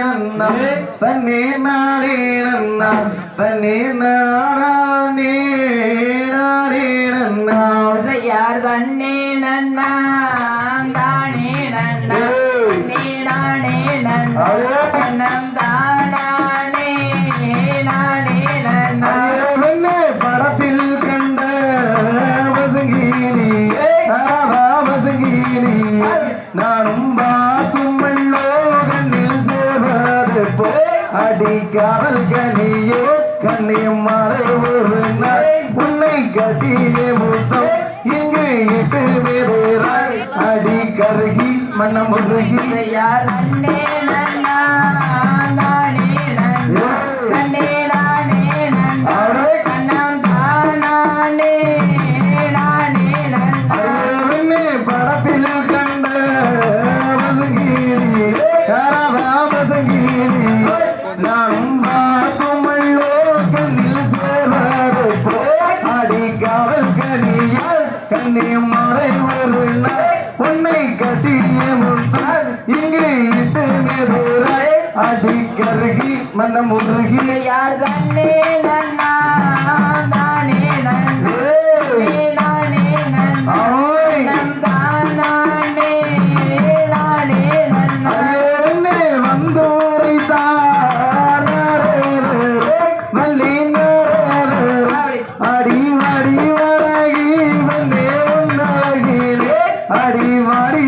ನನ್ನ ಬನ್ನಿ ನಾಳೆ ನನ್ನ ಬನ್ನಿ ನಾಡಾಡಿ ನಾಡಿ ನನ್ನ ಯಾರ ಬನ್ನಿ ನನ್ನ போ அடி காவல் கனியே கண்ணி மறை ஒரு நாய் உன்னை கட்டியே மூத்தம் இங்கு இட்டு வேறாய் அடி கருகி மனம் உருகி. யார் அண்ணே? கண்ணே மறை உன்னை கட்டிய முத்தார் இங்கே இட்டு மேதூராய் அடி கருகி மனம் உருகி. யார் கண்ணே நன்னா? அறிவாடி